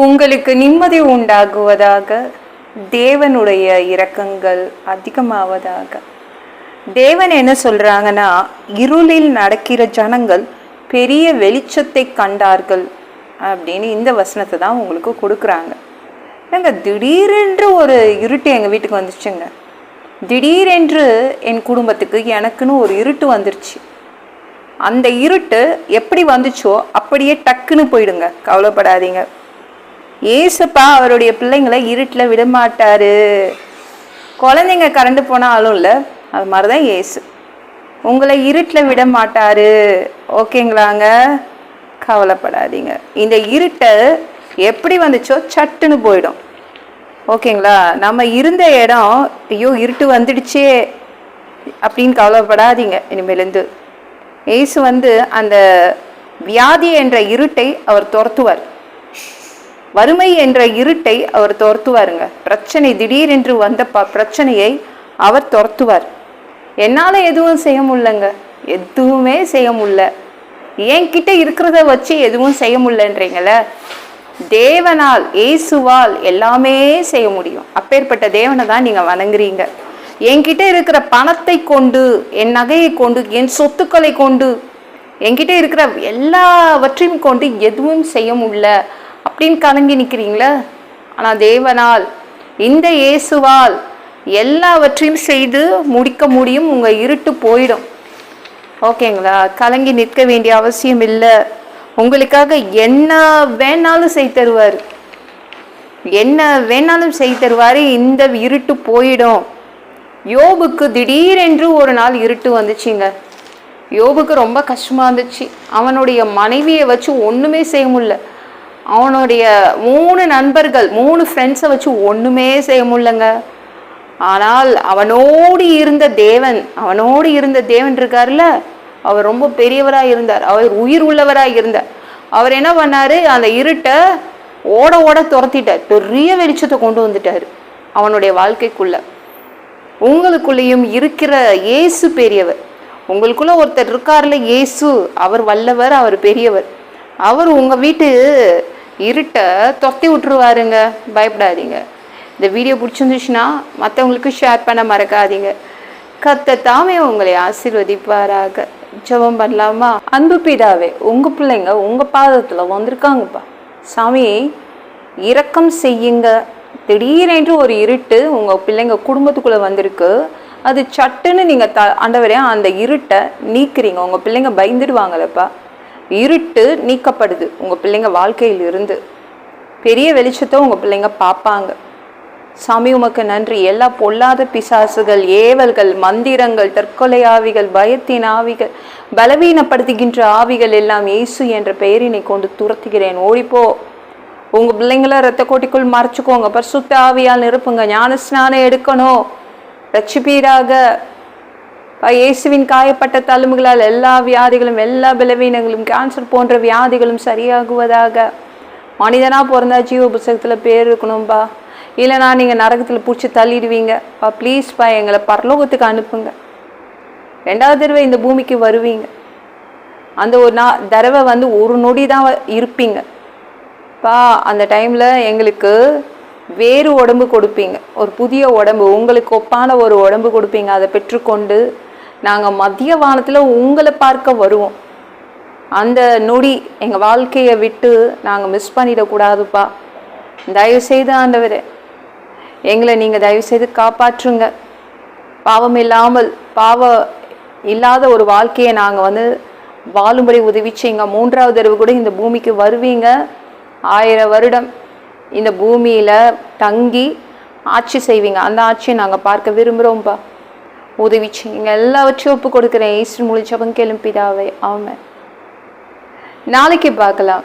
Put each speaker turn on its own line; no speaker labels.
உங்களுக்கு நிம்மதி உண்டாகுவதாக தேவனுடைய இரக்கங்கள் அதிகமாவதாக. தேவன் என்ன சொல்கிறாங்கன்னா இருளில் நடக்கிற ஜனங்கள் பெரிய வெளிச்சத்தை கண்டார்கள் அப்படின்னு இந்த வசனத்தை தான் உங்களுக்கு கொடுக்குறாங்க. ஏங்க திடீரென்று ஒரு இருட்டு எங்கள் வீட்டுக்கு வந்துச்சுங்க. திடீரென்று என் குடும்பத்துக்கு எனக்குன்னு ஒரு இருட்டு வந்துருச்சு. அந்த இருட்டு எப்படி வந்துச்சோ அப்படியே டக்குன்னு போயிடுங்க. கவலைப்படாதீங்க. ஏசப்பா அவருடைய பிள்ளைங்களை இருட்டில் விடமாட்டாரு. குழந்தைங்க கரண்டு போனாலும் இல்லை அது மாதிரி தான் ஏசு உங்களை இருட்டில் விட மாட்டார் ஓகேங்களாங்க? கவலைப்படாதீங்க. இந்த இருட்டை எப்படி வந்துச்சோ சட்டுன்னு போயிடும். ஓகேங்களா? நம்ம இருந்த இடம் ஐயோ இருட்டு வந்துடுச்சே அப்படின்னு கவலைப்படாதீங்க. இனிமேலேருந்து ஏசு வந்து அந்த வியாதி என்ற இருட்டை அவர் துரத்துவார். வறுமை என்ற இருட்டை அவர் துரத்துவாருங்க. பிரச்சனை திடீரென்று வந்த ப பிரச்சனையை அவர் துரத்துவார். என்னால் எதுவும் செய்ய முடியலங்க. எதுவுமே செய்ய முடியல. என்கிட்ட இருக்கிறத வச்சு எதுவும் செய்ய முடியலன்றீங்கள? தேவனால் இயேசுவால் எல்லாமே செய்ய முடியும். அப்பேற்பட்ட தேவனை தான் நீங்கள் வணங்குறீங்க. என்கிட்ட இருக்கிற பணத்தை கொண்டு என் நகையை கொண்டு என் சொத்துக்களை கொண்டு என்கிட்ட இருக்கிற எல்லாவற்றையும் கொண்டு எதுவும் செய்ய முடியல. அப்படின்னு கலங்கி நிற்கிறீங்களா ஆனால் தேவனால் இந்த இயேசுவால் எல்லாவற்றையும் செய்து முடிக்க முடியும் உங்கள் இருட்டு போயிடும். ஓகேங்களா? கலங்கி நிற்க வேண்டிய அவசியம் இல்லை. உங்களுக்காக என்ன வேணாலும் செய்து தருவார். என்ன வேணாலும் செய்து தருவார் இந்த இருட்டு போயிடும். யோபுக்கு திடீரென்று ஒரு நாள் இருட்டு வந்துச்சுங்க. யோபுக்கு ரொம்ப கஷ்டமாக இருந்துச்சு. அவனுடைய மனைவியை வச்சு ஒன்றுமே செய்ய முடியல. அவனுடைய மூணு நண்பர்கள் மூணு ஃப்ரெண்ட்ஸை வச்சு ஒன்றுமே செய்ய முடியலங்க. ஆனால் அவனோடு இருந்த தேவன் அவனோடு இருந்த தேவன் இருக்கார்ல அவர் ரொம்ப பெரியவராக இருந்தார். அவர் உயிர் உள்ளவராக இருந்தார். அவர் என்ன பண்ணார்? அந்த இருட்டை ஓட ஓட துரத்திட்டார். பெரிய வெளிச்சத்தை கொண்டு வந்துட்டார் அவனுடைய வாழ்க்கைக்குள்ள. உங்களுக்குள்ளேயும் இருக்கிற இயேசு பெரியவர். உங்களுக்குள்ள ஒருத்தர் இருக்கார்ல இயேசு. அவர் வல்லவர் அவர் பெரியவர். அவர் உங்கள் வீட்டு இருட்டை தொத்தி விட்டுருவாருங்க. பயப்படாதீங்க. இந்த வீடியோ பிடிச்சிருந்துச்சுன்னா மற்றவங்களுக்கு ஷேர் பண்ண மறக்காதீங்க. கத்த தாமே உங்களை ஆசீர்வதிப்பாராக. ஜெபம் பண்ணலாமா? அன்பு பிதாவே உங்கள் பிள்ளைங்க உங்கள் பாதத்தில் வந்திருக்காங்கப்பா. சாமி இரக்கம் செய்யுங்க. திடீரென்று ஒரு இருட்டு உங்கள் பிள்ளைங்க குடும்பத்துக்குள்ளே வந்திருக்கு. அது சட்டுன்னு நீங்கள் த ஆண்டவரே அந்த இருட்டை நீக்குறீங்க. உங்கள் பிள்ளைங்க பயந்துடுவாங்களப்பா இருட்டு நீக்கப்படுது உங்கள் பிள்ளைங்க வாழ்க்கையில் இருந்து பெரிய வெளிச்சத்தை உங்கள் பிள்ளைங்க பார்ப்பாங்க. சாமி உமக்கு நன்றி. எல்லா பொல்லாத பிசாசுகள் ஏவல்கள் மந்திரங்கள் தற்கொலை ஆவிகள் பயத்தின் ஆவிகள் பலவீனப்படுத்துகின்ற ஆவிகள் எல்லாம் இயேசு என்ற பெயரினை கொண்டு துரத்துகிறேன். ஓடிப்போ. உங்கள் பிள்ளைங்கள ரத்த கோட்டிக்குள் மறைச்சிக்கோங்க. பரிசுத்த ஆவியால் நிரப்புங்க. ஞான ஸ்நானம் எடுக்கணும். ரட்சிப்பீராக. இயேசுவின் காயப்பட்ட தழும்புகளால் எல்லா வியாதிகளும் எல்லா பலவீனங்களும் கேன்சர் போன்ற வியாதிகளும் சரியாகுவதாக. மனிதனாக பிறந்தா ஜீவ புஸ்தகத்தில் பேர் இருக்கணும்பா. இல்லைனா நீங்கள் நரகத்தில் பிடிச்சி தள்ளிடுவீங்க. பா ப்ளீஸ்ப்பா எங்களை பரலோகத்துக்கு அனுப்புங்க. ரெண்டாவது தடவை இந்த பூமிக்கு வருவீங்க. அந்த ஒரு நா தடவை வந்து ஒரு நொடி தான் இருப்பீங்க. பா அந்த டைமில் எங்களுக்கு வேறு உடம்பு கொடுப்பீங்க. ஒரு புதிய உடம்பு உங்களுக்கு ஒப்பான ஒரு உடம்பு கொடுப்பீங்க. அதை பெற்றுக்கொண்டு நாங்கள் மத்திய வானத்தில் உங்களை பார்க்க வருவோம். அந்த நொடி எங்கள் வாழ்க்கையை விட்டு நாங்கள் மிஸ் பண்ணிடக்கூடாதுப்பா தயவு செய்து ஆண்டவரே எங்களை நீங்கள் தயவு செய்து காப்பாற்றுங்க. பாவம் இல்லாமல் பாவ இல்லாத ஒரு வாழ்க்கையை நாங்கள் வந்து வாழும்படி உதவி செய்யுங்க. மூன்றாவது தடவை கூட இந்த பூமிக்கு வருவீங்க. ஆயிரம் வருடம் இந்த பூமியில் தங்கி ஆட்சி செய்வீங்க. அந்த ஆட்சியை நாங்கள் பார்க்க விரும்புகிறோம்ப்பா உதவி செய்யுங்க. எல்லாவற்றையும் ஒப்பு கொடுக்குறேன் ஈஸ்வர் மொழி ஜபம் கேளும் நாளைக்கு பார்க்கலாம்.